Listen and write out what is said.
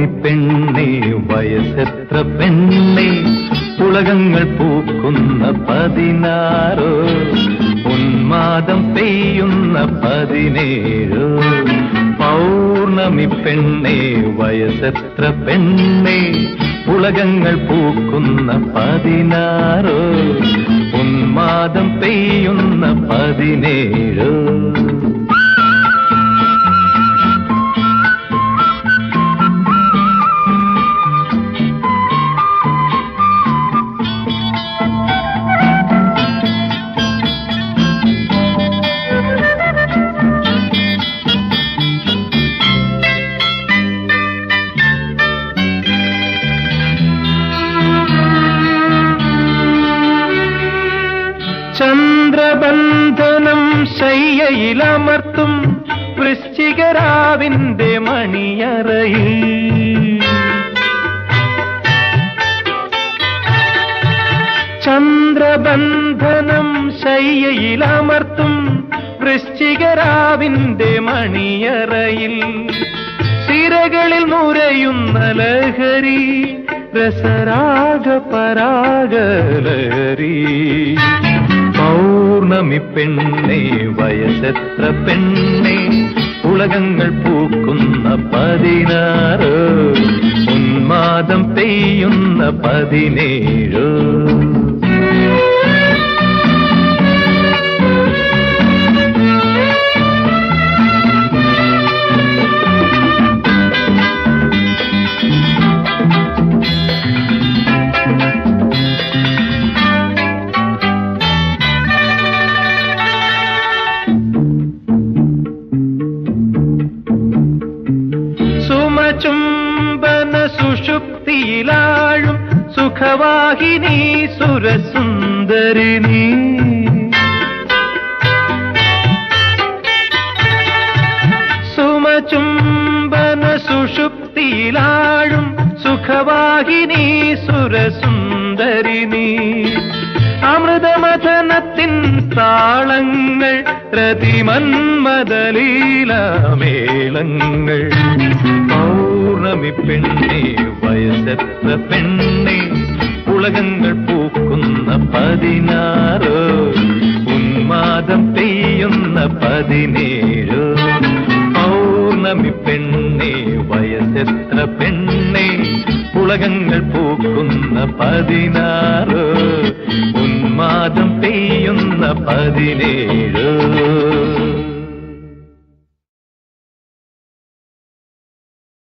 പൗർണമി പെണ്ണേ വയസ്സെത്ര പെണ്ണേ? പുളകങ്ങൾ പൂക്കുന്ന പതിനാറോ. ഉന്മാദം പെയ്യുന്ന പതിനേഴോ. പൗർണമി പെണ്ണേ വയസ്സെത്ര പെണ്ണേ? പുളകങ്ങൾ പൂക്കുന്ന പതിനാറോ. ഉന്മാദം പെയ്യുന്ന പതിനേഴോ. ശയ്യയിലമർത്തും വൃശ്ചികരാവിന്റെ മണിയറയിൽ. ചന്ദ്രബന്ധനം ശയ്യയിലമർത്തും വൃശ്ചികരാവിന്റെ മണിയറയിൽ. സിരകളിൽ നുരയുന്ന ലഹരി രസരാഗ പരാഗലഹരി. പൗർണമി പെണ്ണെ വയസ്സെത്ര പെണ്ണെ ഉലകങ്ങൾ പൂക്കുന്ന പതിനാറ് ഉന്മാദം പെയ്യുന്ന പതിനേഴ് സുഷുപ്തിയിലാഴും സുഖവാഹിനി സുരസുന്ദരിനി. സുമചുംബന സുഷുപ്തിയിലാഴും സുഖവാഹിനി സുരസുന്ദരിനി. അമൃതമഥനത്തിൻ താളങ്ങൾ രതിമന്മദലീലാമേളങ്ങൾ. പൗർണമി പെണ്ണേ വയസ്സെത്ര പെണ്ണേ ഉളകങ്ങൾ പൂക്കുന്ന പതിനാറ് ഉന്മാദം പെയ്യുന്ന പതിനേഴ്. പൗർണമി പെണ്ണേ വയസ്സെത്ര പെണ്ണേ ഉളകങ്ങൾ പൂക്കുന്ന പതിനാറ് ഉന്മാദം പെയ്യുന്ന പതിനേഴ്.